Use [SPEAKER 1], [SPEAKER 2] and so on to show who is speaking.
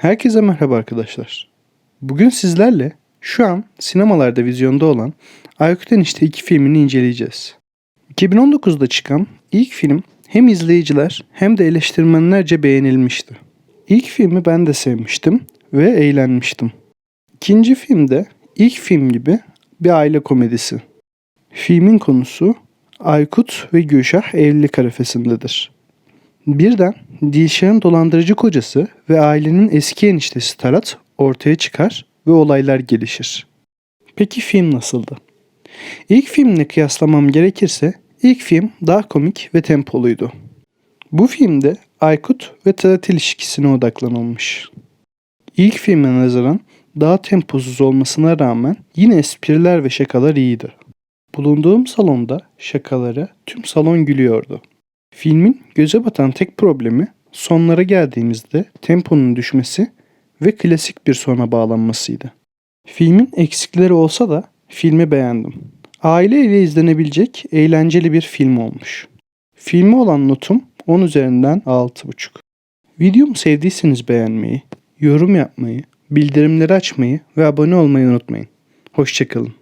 [SPEAKER 1] Herkese merhaba arkadaşlar. Bugün sizlerle şu an sinemalarda vizyonda olan Aykut Enişte 2 filmini inceleyeceğiz. 2019'da çıkan ilk film hem izleyiciler hem de eleştirmenlerce beğenilmişti. İlk filmi ben de sevmiştim ve eğlenmiştim. İkinci filmde ilk film gibi bir aile komedisi. Filmin konusu Aykut ve Gülşah evlilik arefesindedir. Birden Dilşah'ın dolandırıcı kocası ve ailenin eski eniştesi Tarat ortaya çıkar ve olaylar gelişir. Peki film nasıldı? İlk filmle kıyaslamam gerekirse ilk film daha komik ve tempoluydu. Bu filmde Aykut ve Tarat ilişkisine odaklanılmış. İlk filme nazaran daha temposuz olmasına rağmen yine espriler ve şakalar iyiydi. Bulunduğum salonda şakalara tüm salon gülüyordu. Filmin göze batan tek problemi sonlara geldiğimizde temponun düşmesi ve klasik bir sona bağlanmasıydı. Filmin eksikleri olsa da filmi beğendim. Aile ile izlenebilecek eğlenceli bir film olmuş. Filme olan notum 10 üzerinden 6,5. Videomu sevdiyseniz beğenmeyi, yorum yapmayı, bildirimleri açmayı ve abone olmayı unutmayın. Hoşçakalın.